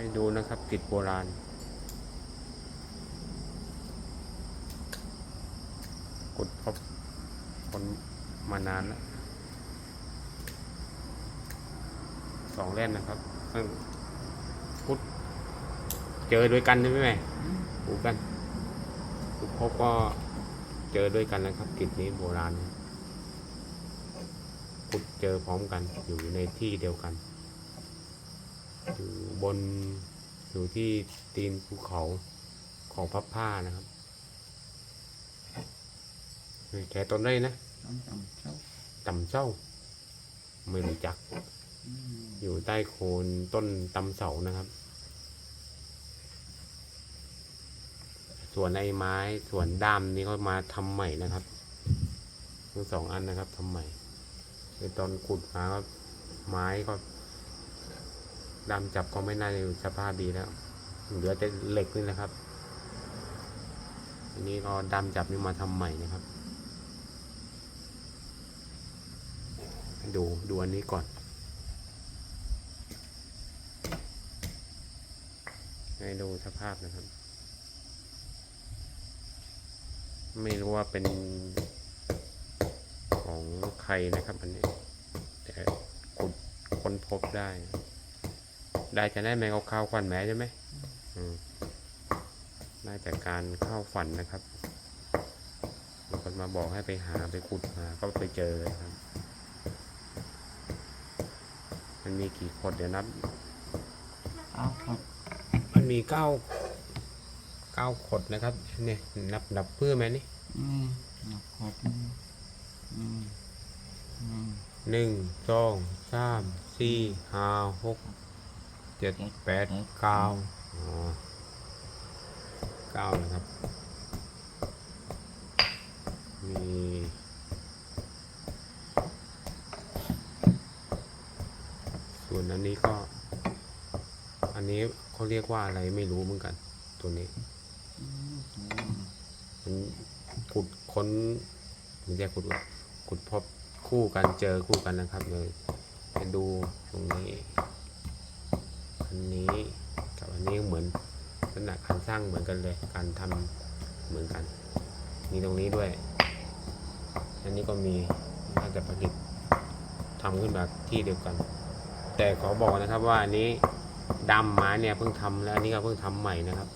ให้ดูนะครับกิจโบราณ กดพบคนมานานแล้วสองเล่นนะครับซึ่งพุทธเจอด้วยกันใช่ไหมแม่ดูกันทุกพบก็เจอด้วยกันนะครับ กิจนี้โบราณพุทธเจอพร้อมกันอยู่ในที่เดียวกัน อยู่บนอยู่ที่ตีนภูเขาของพับผ้านะครับแกต้นได้นะต้องทำเช้าตำเจ้า ไม่รู้จักอืมอยู่ใต้โคนต้นตำเสานะครับ ส่วนไอ้ไม้ส่วนด้ามนี้ก็มาทำใหม่นะครับทั้งสองอันนะครับทำใหม่ในตอนขุดมาก็ไม้ก็ ด้ามจับก็ไม่น่าจะอยู่สภาพดีแล้วเหลือแต่เหล็กนี่แหละครับ อันนี้ก็ด้ามจับนี่มาทำใหม่นะครับ ดูดูอันนี้ก่อนให้ดูสภาพนะครับ ไม่รู้ว่าเป็นของใครนะครับ อันนี้ แต่ขุดค้นพบได้ ได้จะได้แมงข้าวขวัญแม้ใช่ไหมอืมได้จากการเข้าฝันนะครับมีคนมาบอกให้ไปหาไปขุดมาก็ไปเจอเลยครับ มันมีกี่ขดเดี๋ยวนับเอาครับมันมีเก้าเก้าขดนะครับ เนี่ยนับนับเพื่อไหมนี่อืมเอาขอบอืมอืมอืมหนึ่งสองสามสี่ห้าหก เจ็ดแปดเก้าอ๋อเก้านะครับ มีส่วนอันนี้ก็ อันนี้เขาเรียกว่าอะไรไม่รู้เหมือนกัน ตัวนี้มันขุดค้นไม่ใช่ขุดขุดพบคู่กันเจอคู่กันนะครับเลยไปดูตรงนี้ อันนี้กับอันนี้เหมือนลักษณะการสร้างเหมือนกันเลย การทำเหมือนกัน มีตรงนี้ด้วย อันนี้ก็มีน่าจะประดิษฐ์ทำขึ้นมาที่เดียวกัน แต่ขอบอกนะครับว่าอันนี้ดำไม้เนี่ยเพิ่งทำแล้วอันนี้ก็เพิ่งทำใหม่นะครับ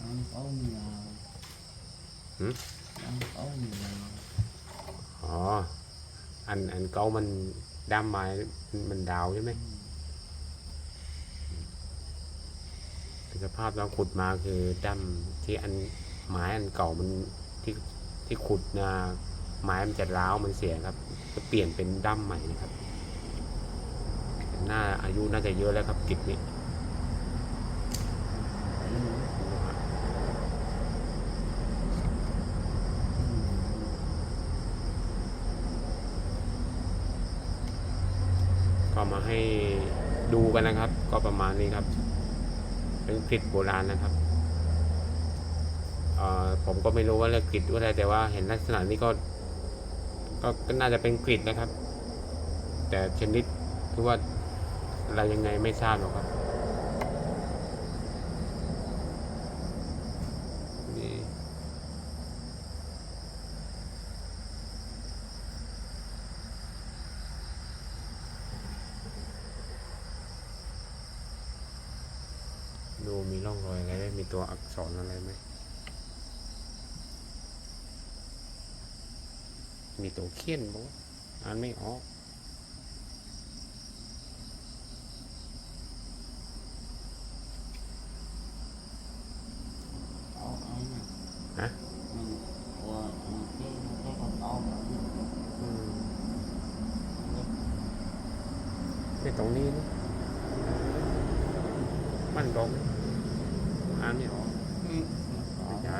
อันเอามียาวหืมอันเอามียาวอ๋อ อันอันเก่ามัน ดำมไม้มันดาวใช่ไหมสภาพเราขุดมาคือดำที่อันไม้อันเก่ามันที่ที่ขุดนาไม้มันจะร้าวมันเสียครับ จะเปลี่ยนเป็นด้ามใหม่นะครับหน้าอายุน่าจะเยอะแล้วครับกิจนี้ อืมอืม ก็มาให้ดูกันนะครับ ก็ประมาณนี้ครับ เป็นกริดโบราณนะครับผมก็ไม่รู้ว่าเรียกกริดว่าอะไรแต่ว่าเห็นลักษณะนี้ก็ ก็น่าจะเป็นกริดนะครับ แต่ชนิดหรือว่าอะไรยังไงไม่ทราบหรอกครับนี่ ดูมีร่องรอยอะไรไหมมีตัวอักษรอะไรไหมมีตัวเขียนบอกอ่านไม่ออกเอาเอาน่ะฮะอืมว่าอืมที่ที่เขาเอาแบบนี้อืมไม่ตรงนี้นะมันตรง อ่านไม่ออกอืมไม่ใช่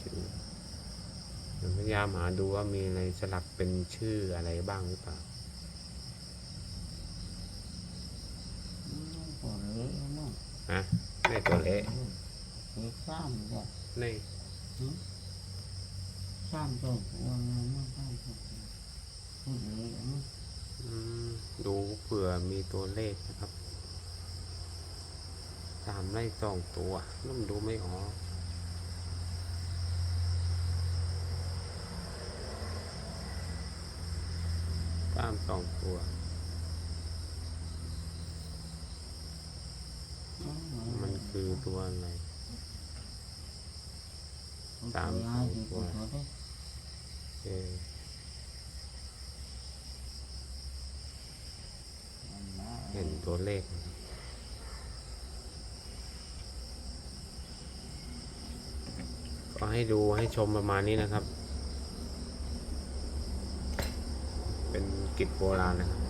ชื่อเดี๋ยวพยายามหาดูว่ามีอะไรสลักเป็นชื่ออะไรบ้างหรือเปล่าอืมพอเลยเนาะฮะในตัวเละเออเออซ้ำก็ในหืมสร้างตัวหัวงานมากสร้างตัวพูดเลยอะมั้งอืม ดูเผื่อมีตัวเลขนะครับสามไร่สองตัวนุ่มนดูไม่ออกกล้ามสองตัว มันคือตัวอะไรสามลายที่ตัตัว วเขาได้ เออ เห็น ตัวเลข ก็ให้ดูให้ชมประมาณนี้นะครับ เป็นกิจโบราณนะครับ